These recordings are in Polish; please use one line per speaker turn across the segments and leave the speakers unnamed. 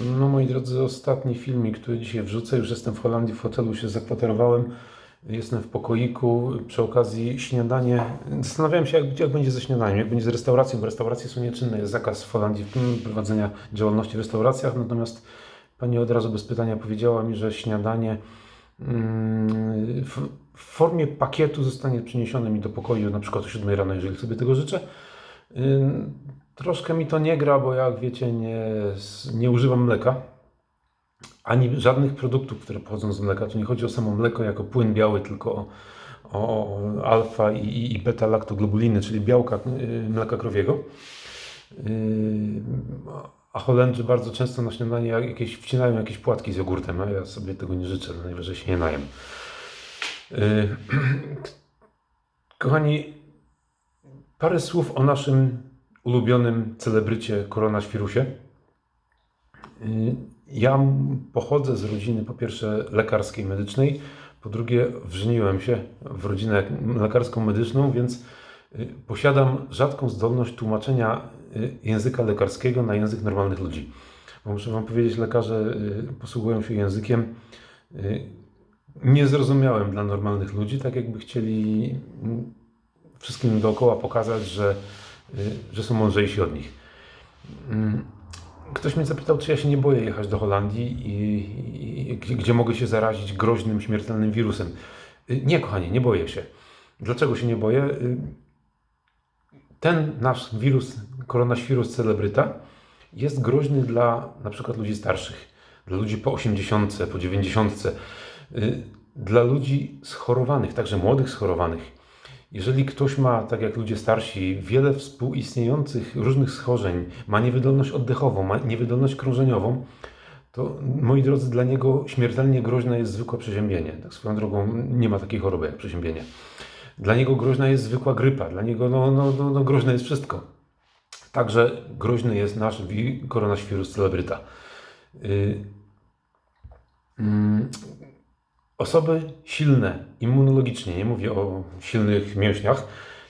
No moi drodzy, ostatni filmik, który dzisiaj wrzucę, już jestem w Holandii, w hotelu się zakwaterowałem, jestem w pokoiku, przy okazji śniadanie, zastanawiałem się jak, jak będzie ze śniadaniem, jak będzie z restauracją, bo restauracje są nieczynne, jest zakaz w Holandii prowadzenia działalności w restauracjach, natomiast pani od razu bez pytania powiedziała mi, że śniadanie mm, w formie pakietu zostanie przyniesione mi do pokoju na przykład o 7 rano, jeżeli sobie tego życzę. Troszkę mi to nie gra, bo jak wiecie, nie, nie używam mleka, ani żadnych produktów, które pochodzą z mleka. Tu nie chodzi o samo mleko jako płyn biały, tylko o, o alfa i, i beta laktoglobuliny, czyli białka y, mleka krowiego. Yy, A Holendrzy bardzo często na śniadanie jakieś, wcinają jakieś płatki z jogurtem, a ja sobie tego nie życzę, najwyżej się nie najem. Yy, Kochani, parę słów o naszym ulubionym celebrycie koronawirusie. Y, Ja pochodzę z rodziny po pierwsze lekarskiej, medycznej, po drugie wrzeniłem się w rodzinę lekarską, medyczną, więc y, posiadam rzadką zdolność tłumaczenia y, języka lekarskiego na język normalnych ludzi. Bo muszę Wam powiedzieć, lekarze posługują się językiem niezrozumiałym dla normalnych ludzi, tak jakby chcieli mm, wszystkim dookoła pokazać, że że są mądrzejsi od nich. Mm, Ktoś mnie zapytał, czy ja się nie boję jechać do Holandii, i, i, gdzie, gdzie mogę się zarazić groźnym, śmiertelnym wirusem. Y, Nie, kochanie, nie boję się. Dlaczego się nie boję? Y, Ten nasz wirus, koronawirus celebryta, jest groźny dla na przykład ludzi starszych, dla ludzi po 80, po 90, y, dla ludzi schorowanych, także młodych schorowanych. Jeżeli ktoś ma, tak jak ludzie starsi, wiele współistniejących różnych schorzeń, ma niewydolność oddechową, ma niewydolność krążeniową, to moi drodzy, dla niego śmiertelnie groźne jest zwykłe przeziębienie. Tak swoją drogą nie ma takiej choroby jak przeziębienie. Dla niego groźna jest zwykła grypa, dla niego no, no, no, no, groźne jest wszystko. Także groźny jest nasz wi- koronawirus celebryta. Y, mm, Osoby silne immunologicznie, nie mówię o silnych mięśniach,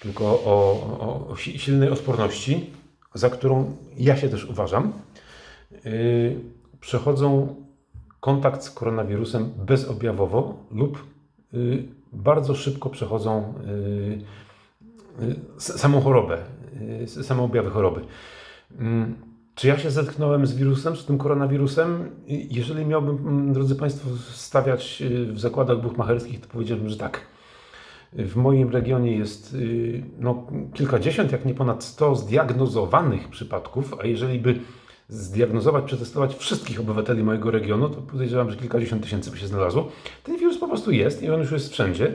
tylko o, o, o si- silnej odporności, za którą ja się też uważam, yy, przechodzą kontakt z koronawirusem bezobjawowo lub yy, bardzo szybko przechodzą yy, yy, samą chorobę, yy, same objawy choroby. Mm, Czy ja się zetknąłem z wirusem, z tym koronawirusem? Jeżeli miałbym, drodzy Państwo, stawiać y, w zakładach buchmacherskich, to powiedziałbym, że tak. W moim regionie jest y, no, kilkadziesiąt, jak nie ponad 100 zdiagnozowanych przypadków, a jeżeli by zdiagnozować, przetestować wszystkich obywateli mojego regionu, to podejrzewam, że kilkadziesiąt tysięcy by się znalazło. Ten wirus po prostu jest i on już jest wszędzie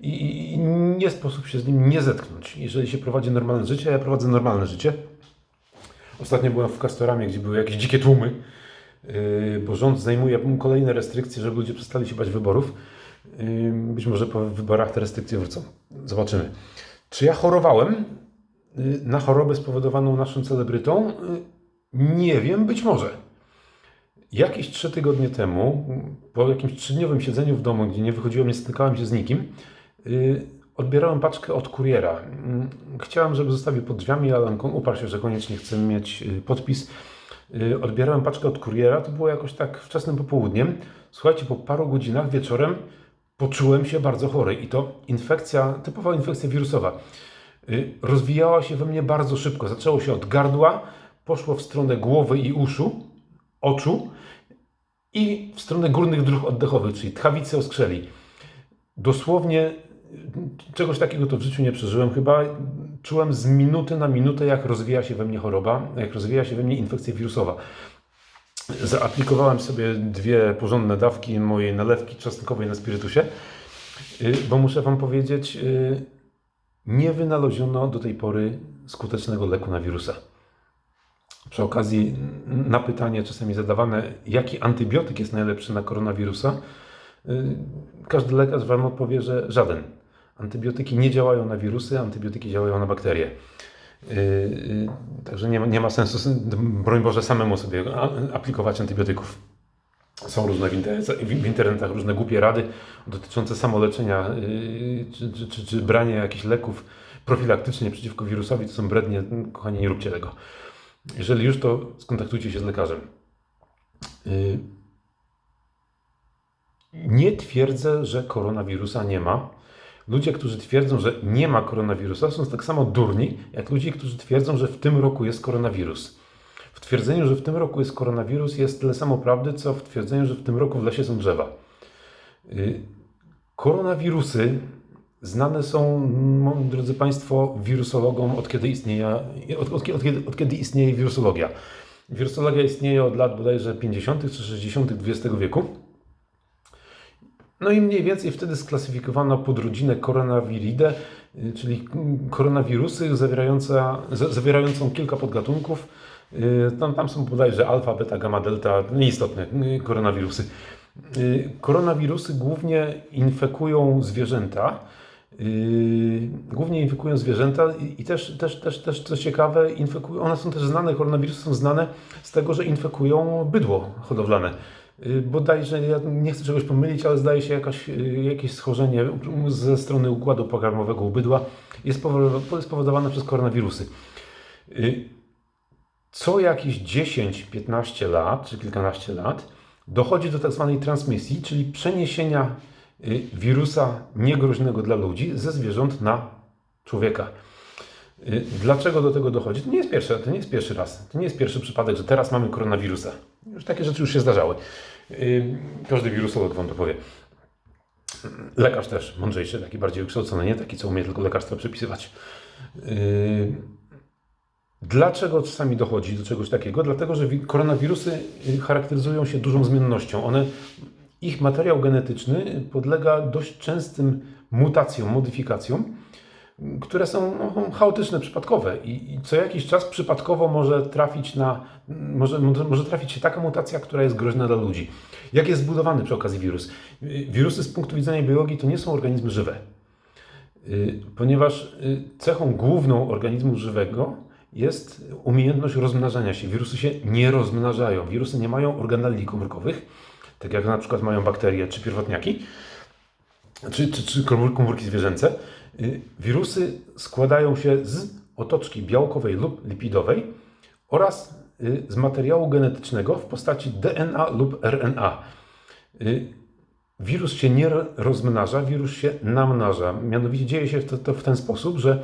i, nie sposób się z nim nie zetknąć. Jeżeli się prowadzi normalne życie, ja prowadzę normalne życie, Ostatnio byłem w Castoramie, gdzie były jakieś dzikie tłumy, yy, bo rząd zajmuje kolejne restrykcje, żeby ludzie przestali się bać wyborów. Yy, Być może po wyborach te restrykcje wrócą. Zobaczymy. Czy ja chorowałem yy, na chorobę spowodowaną naszym celebrytą? Nie wiem, być może. Jakieś trzy tygodnie temu, po jakimś trzydniowym siedzeniu w domu, gdzie nie wychodziłem, nie stykałem się z nikim, odbierałem paczkę od kuriera. Mm, Chciałem, żeby zostawił pod drzwiami, ale on uparł się, że koniecznie chce mieć yy, podpis. Yy, Odbierałem paczkę od kuriera, to było jakoś tak wczesnym popołudniem. Słuchajcie, po paru godzinach wieczorem poczułem się bardzo chory i to infekcja, typowa infekcja wirusowa. Y, Rozwijała się we mnie bardzo szybko. Zaczęło się od gardła, poszło w stronę głowy i uszu, oczu i w stronę górnych dróg oddechowych, czyli tchawicy oskrzeli. Dosłownie y, czegoś takiego to w życiu nie przeżyłem. Chyba czułem z minuty na minutę, jak rozwija się we mnie choroba, jak rozwija się we mnie infekcja wirusowa. Zaaplikowałem sobie dwie porządne dawki mojej nalewki czosnkowej na spirytusie, y, bo muszę Wam powiedzieć, y, nie wynaleziono do tej pory skutecznego leku na wirusa. Przy okazji na pytanie czasami zadawane, jaki antybiotyk jest najlepszy na koronawirusa, y, każdy lekarz Wam odpowie, że żaden. Antybiotyki nie działają na wirusy, antybiotyki działają na bakterie. Yy, yy, Także nie ma, nie ma sensu, broń Boże, samemu sobie aplikować antybiotyków. Są różne w, inter- w internetach różne głupie rady dotyczące samoleczenia yy, czy, czy, czy, czy brania jakichś leków profilaktycznie przeciwko wirusowi. To są brednie. Kochani, nie róbcie tego. Jeżeli już, to skontaktujcie się z lekarzem. Y, Nie twierdzę, że koronawirusa nie ma. Ludzie, którzy twierdzą, że nie ma koronawirusa, są tak samo durni, jak ludzie, którzy twierdzą, że w tym roku jest koronawirus. W twierdzeniu, że w tym roku jest koronawirus, jest tyle samo prawdy, co w twierdzeniu, że w tym roku w lesie są drzewa. Y, Koronawirusy znane są, drodzy Państwo, wirusologom od kiedy istnieje, od, od, od, kiedy, od kiedy istnieje wirusologia. Wirusologia istnieje od lat bodajże 50. czy 60. XX wieku. No i mniej więcej wtedy sklasyfikowano podrodzinę coronaviridae, y, czyli koronawirusy zawierająca, za- zawierającą kilka podgatunków. Y, Tam, tam są bodajże alfa, beta, gamma, delta, nieistotne y, koronawirusy. Koronawirusy głównie infekują zwierzęta. Głównie infekują zwierzęta i też, też, też, też, co ciekawe, infekują, one są też znane, koronawirusy są znane z tego, że infekują bydło hodowlane. Yy, Bodajże, ja nie chcę czegoś pomylić, ale zdaje się jakaś, yy, jakieś schorzenie ze strony układu pokarmowego u bydła jest powodowane, spowodowane przez koronawirusy. Yy, Co jakieś 10-15 lat, czy kilkanaście lat, dochodzi do tak zwanej transmisji, czyli przeniesienia y, wirusa niegroźnego dla ludzi ze zwierząt na człowieka. Y, Dlaczego do tego dochodzi? To nie jest pierwszy, to nie jest pierwszy raz. To nie jest pierwszy przypadek, że teraz mamy koronawirusa. Już takie rzeczy już się zdarzały. Y, Każdy wirusolog wam to powie. Lekarz też, mądrzejszy, taki bardziej wykształcony, nie taki, co umie tylko lekarstwa przepisywać. Y, Dlaczego czasami dochodzi do czegoś takiego? Dlatego, że wi- koronawirusy charakteryzują się dużą zmiennością. One, ich materiał genetyczny podlega dość częstym mutacjom, modyfikacjom, które są no, chaotyczne, przypadkowe i, i co jakiś czas przypadkowo może trafić na, może, może, trafić się taka mutacja, która jest groźna dla ludzi. Jak jest zbudowany przy okazji wirus? Wirusy z punktu widzenia biologii to nie są organizmy żywe. Y, ponieważ y, cechą główną organizmu żywego jest umiejętność rozmnażania się. Wirusy się nie rozmnażają. Wirusy nie mają organeli komórkowych, tak jak na przykład mają bakterie czy pierwotniaki, czy, czy, czy komór- komórki zwierzęce. Y, Wirusy składają się z otoczki białkowej lub lipidowej oraz y, z materiału genetycznego w postaci DNA lub RNA. Y, Wirus się nie ro- rozmnaża, wirus się namnaża. Mianowicie dzieje się to, to w ten sposób, że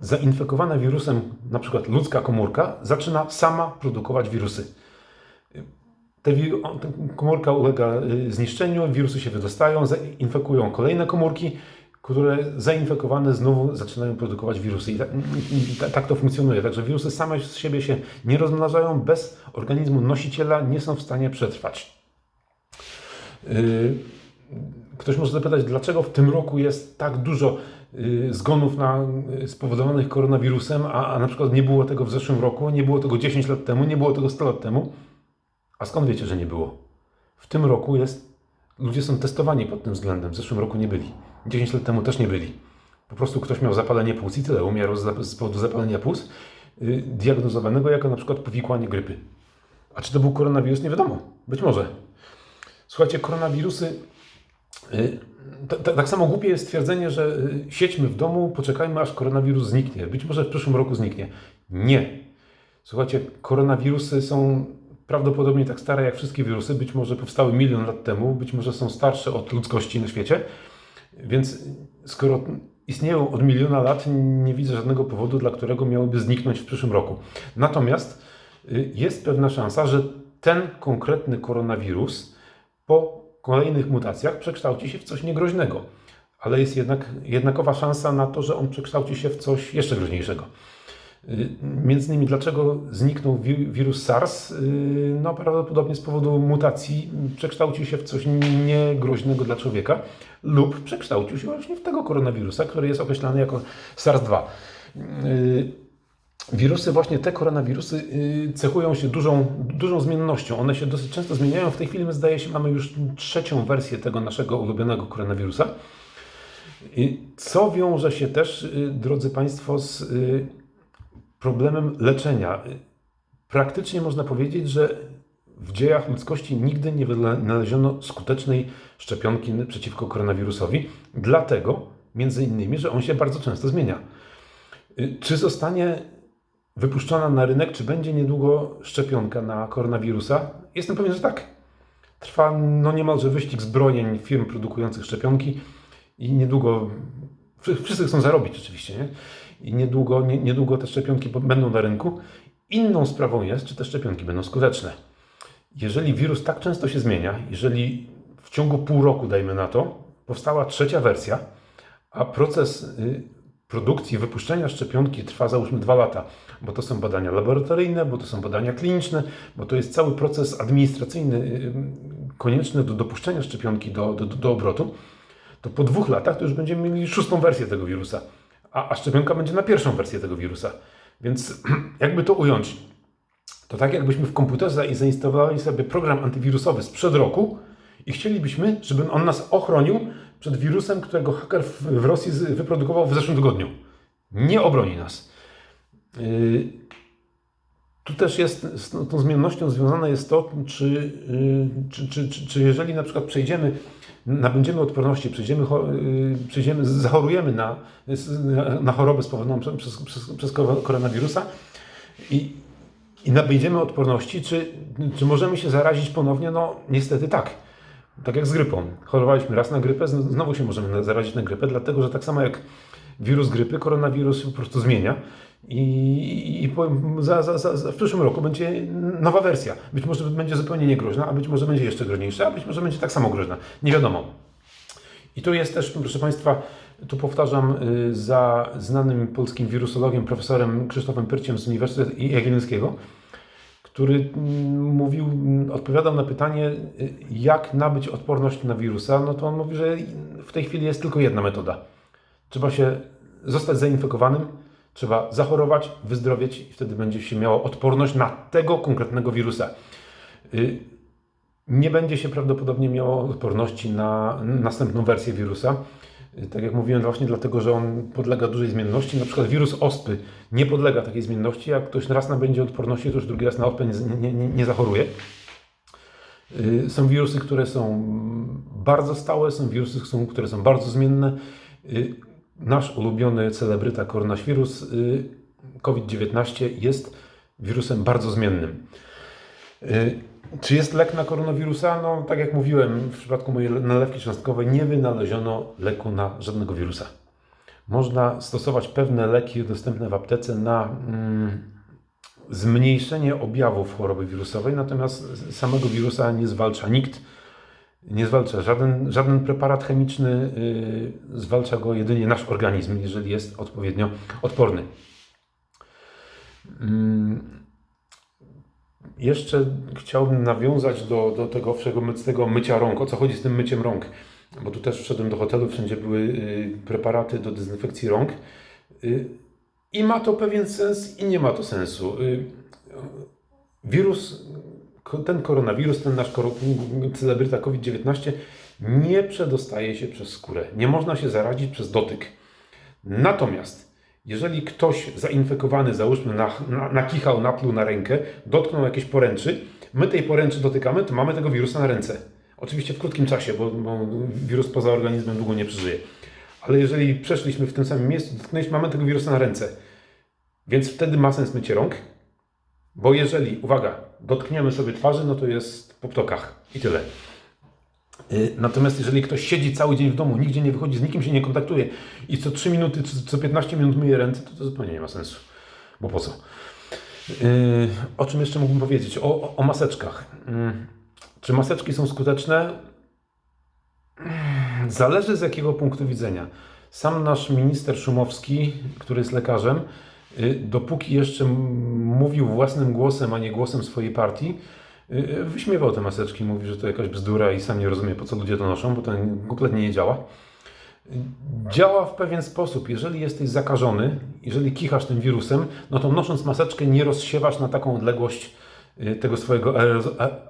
zainfekowana wirusem, na przykład ludzka komórka, zaczyna sama produkować wirusy. Te komórka ulega zniszczeniu, wirusy się wydostają, zainfekują kolejne komórki, które zainfekowane znowu zaczynają produkować wirusy. I tak, i ta- tak to funkcjonuje. Także wirusy same z siebie się nie rozmnażają, bez organizmu nosiciela nie są w stanie przetrwać. Y, Ktoś może zapytać, dlaczego w tym roku jest tak dużo y, zgonów na, y, spowodowanych koronawirusem, a, a na przykład nie było tego w zeszłym roku, nie było tego 10 lat temu, nie było tego 100 lat temu. A skąd wiecie, że nie było? W tym roku jest, ludzie są testowani pod tym względem. W zeszłym roku nie byli. 10 lat temu też nie byli. Po prostu ktoś miał zapalenie płuc i tyle. Umierał z, powodu zapalenia płuc, y, diagnozowanego jako na przykład powikłanie grypy. A czy to był koronawirus? Nie wiadomo. Być może. Słuchajcie, koronawirusy. ta- ta- Tak samo głupie jest stwierdzenie, że y, siedźmy w domu, poczekajmy aż koronawirus zniknie. Być może w przyszłym roku zniknie. Nie. Słuchajcie, koronawirusy są prawdopodobnie tak stare jak wszystkie wirusy. Być może powstały milion lat temu, być może są starsze od ludzkości na świecie. Więc skoro istnieją od miliona lat, nie widzę żadnego powodu, dla którego miałyby zniknąć w przyszłym roku. Natomiast y, jest pewna szansa, że ten konkretny koronawirus po kolejnych mutacjach przekształci się w coś niegroźnego. Ale jest jednak jednakowa szansa na to, że on przekształci się w coś jeszcze groźniejszego. Y, Między innymi dlaczego zniknął wi- wirus SARS? Y, No prawdopodobnie z powodu mutacji przekształcił się w coś niegroźnego dla człowieka lub przekształcił się właśnie w tego koronawirusa, który jest określany jako SARS-2. Y, Wirusy, właśnie te koronawirusy cechują się dużą, dużą zmiennością. One się dosyć często zmieniają. W tej chwili, my, zdaje się, mamy już trzecią wersję tego naszego ulubionego koronawirusa. Co wiąże się też, drodzy Państwo, z problemem leczenia. Praktycznie można powiedzieć, że w dziejach ludzkości nigdy nie wynaleziono skutecznej szczepionki przeciwko koronawirusowi, dlatego między innymi, że on się bardzo często zmienia. Y, Czy zostanie wypuszczona na rynek, czy będzie niedługo szczepionka na koronawirusa? Jestem pewien, że tak. Trwa no niemalże wyścig zbrojeń firm produkujących szczepionki i niedługo, wszy- wszyscy chcą zarobić oczywiście, nie? I niedługo, nie, niedługo te szczepionki będą na rynku. Inną sprawą jest, czy te szczepionki będą skuteczne. Jeżeli wirus tak często się zmienia, jeżeli w ciągu pół roku, dajmy na to, powstała trzecia wersja, a proces y, produkcji, wypuszczenia szczepionki trwa załóżmy dwa lata, bo to są badania laboratoryjne, bo to są badania kliniczne, bo to jest cały proces administracyjny y, konieczny do dopuszczenia szczepionki do, do, do obrotu, to po dwóch latach to już będziemy mieli szóstą wersję tego wirusa, a, a szczepionka będzie na pierwszą wersję tego wirusa. Więc jakby to ująć, to tak jakbyśmy w komputerze zainstalowali sobie program antywirusowy sprzed roku i chcielibyśmy, żeby on nas ochronił przed wirusem, którego haker w, Rosji wyprodukował w zeszłym tygodniu. Nie obroni nas. Tu też jest z tą- zmiennością związane jest to, czy, yy, czy, czy, czy, czy jeżeli na przykład przejdziemy, nabędziemy odporności, przejdziemy, yy, przejdziemy zachorujemy na, na, chorobę spowodowaną przez, przez, przez, koronawirusa i, i nabędziemy odporności, czy, czy możemy się zarazić ponownie? No niestety tak. Tak jak z grypą. Chorowaliśmy raz na grypę, zn- znowu się możemy zarazić na grypę, dlatego że tak samo jak wirus grypy, koronawirus po prostu zmienia. I, i- za, za, za, w przyszłym roku będzie nowa wersja. Być może będzie zupełnie niegroźna, a być może będzie jeszcze groźniejsza, a być może będzie tak samo groźna. Nie wiadomo. I tu jest też, proszę Państwa, tu powtarzam, y, za znanym polskim wirusologiem, profesorem Krzysztofem Pyrciem z Uniwersytetu Jagiellońskiego, który mm, mówił, mm, odpowiadał na pytanie, y, jak nabyć odporność na wirusa, no to on mówi, że w tej chwili jest tylko jedna metoda. Trzeba się zostać zainfekowanym, trzeba zachorować, wyzdrowieć i wtedy będzie się miało odporność na tego konkretnego wirusa. Y, Nie będzie się prawdopodobnie miało odporności na następną wersję wirusa. Y, Tak jak mówiłem, właśnie dlatego, że on podlega dużej zmienności. Na przykład wirus ospy nie podlega takiej zmienności. Jak ktoś raz nabędzie odporności, to już drugi raz na ospę nie, nie, nie zachoruje. Y, Są wirusy, które są bardzo stałe, są wirusy, które są bardzo zmienne. Nasz ulubiony celebryta koronawirus y, COVID-19 jest wirusem bardzo zmiennym. Y, Czy jest lek na koronawirusa? No, tak jak mówiłem, w przypadku mojej nalewki cząstkowej nie wynaleziono leku na żadnego wirusa. Można stosować pewne leki dostępne w aptece na mm, zmniejszenie objawów choroby wirusowej, natomiast samego wirusa nie zwalcza nikt. Nie zwalcza żaden, żaden preparat chemiczny, y, zwalcza go jedynie nasz organizm, jeżeli jest odpowiednio odporny. Mm, jeszcze chciałbym nawiązać do, do tego tego mycia rąk. O co chodzi z tym myciem rąk? Bo tu też wszedłem do hotelu, wszędzie były y, preparaty do dezynfekcji rąk. Y, I ma to pewien sens, i nie ma to sensu. Y, wirus, ten koronawirus, ten nasz celebryta COVID-19 nie przedostaje się przez skórę. Nie można się zarazić przez dotyk. Natomiast jeżeli ktoś zainfekowany, załóżmy, na, na, nakichał, napluł na rękę, dotknął jakiejś poręczy, my tej poręczy dotykamy, to mamy tego wirusa na ręce. Oczywiście w krótkim czasie, bo, bo wirus poza organizmem długo nie przeżyje. Ale jeżeli przeszliśmy w tym samym miejscu, dotknęliśmy, mamy tego wirusa na ręce. Więc wtedy ma sens mycie rąk, bo jeżeli, uwaga, dotkniemy sobie twarzy, no to jest po ptokach i tyle. Y, Natomiast jeżeli ktoś siedzi cały dzień w domu, nigdzie nie wychodzi, z nikim się nie kontaktuje i co 3 minuty, co 15 minut myje ręce, to to zupełnie nie ma sensu. Bo po co? Yy, o czym jeszcze mógłbym powiedzieć? O, o, maseczkach. Yy, czy maseczki są skuteczne? Yy, Zależy z jakiego punktu widzenia. Sam nasz minister Szumowski, który jest lekarzem, dopóki jeszcze mówił własnym głosem, a nie głosem swojej partii, yy, wyśmiewał te maseczki, mówi, że to jakaś bzdura i sam nie rozumie, po co ludzie to noszą, bo to kompletnie nie działa. Działa w pewien sposób. Jeżeli jesteś zakażony, jeżeli kichasz tym wirusem, no to nosząc maseczkę nie rozsiewasz na taką odległość y, tego swojego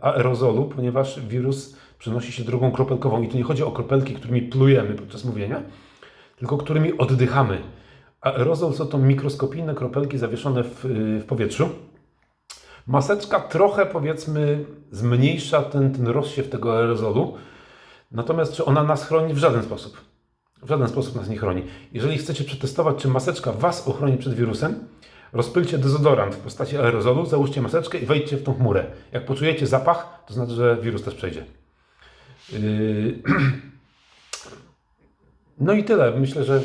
aerozolu, ponieważ wirus przenosi się drogą kropelkową. I tu nie chodzi o kropelki, którymi plujemy podczas mówienia, tylko którymi oddychamy. Aerozol to to mikroskopijne kropelki zawieszone w, w powietrzu. Maseczka trochę, powiedzmy, zmniejsza ten, ten rozsiew tego aerozolu, natomiast czy ona nas chroni? W żaden sposób. W żaden sposób nas nie chroni. Jeżeli chcecie przetestować, czy maseczka Was ochroni przed wirusem, Rozpylcie dezodorant w postaci aerozolu, załóżcie maseczkę i wejdźcie w tą chmurę. Jak poczujecie zapach, to znaczy, że wirus też przejdzie. Yy, No i tyle. Myślę, że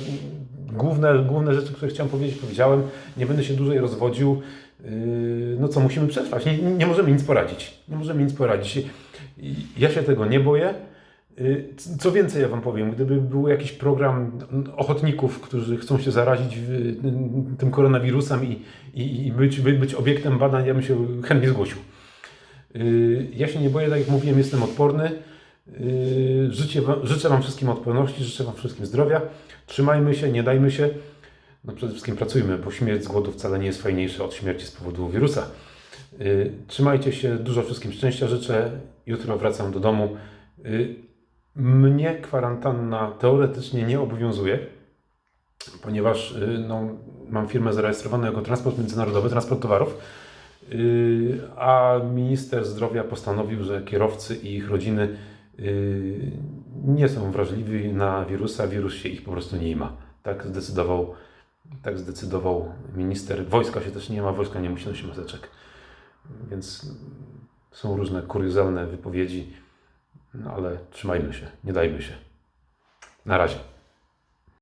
główne, główne rzeczy, które chciałem powiedzieć, powiedziałem. Nie będę się dłużej rozwodził. Yy, No co, musimy przetrwać. Nie, nie możemy nic poradzić. Nie możemy nic poradzić. Ja się tego nie boję. Yy, Co więcej, ja Wam powiem, gdyby był jakiś program ochotników, którzy chcą się zarazić w- tym koronawirusem i, i, i być, by- być obiektem badań, ja bym się chętnie zgłosił. Yy, Ja się nie boję, tak jak mówiłem, jestem odporny. Yy, wam, życzę wam wszystkim odporności, życzę Wam wszystkim zdrowia. Trzymajmy się, nie dajmy się. No przede wszystkim pracujmy, bo śmierć z głodu wcale nie jest fajniejsza od śmierci z powodu wirusa. Yy, Trzymajcie się, dużo wszystkim szczęścia życzę. Jutro wracam do domu. Yy, Mnie kwarantanna teoretycznie nie obowiązuje, ponieważ yy, no, mam firmę zarejestrowaną jako transport międzynarodowy, transport towarów. A minister zdrowia postanowił, że kierowcy i ich rodziny nie są wrażliwi na wirusa, wirus się ich po prostu nie ma. Tak zdecydował, tak zdecydował minister. Wojska się też nie ma, wojska nie musi nosić maseczek. Więc są różne kuriozalne wypowiedzi, no ale trzymajmy się, nie dajmy się. Na razie.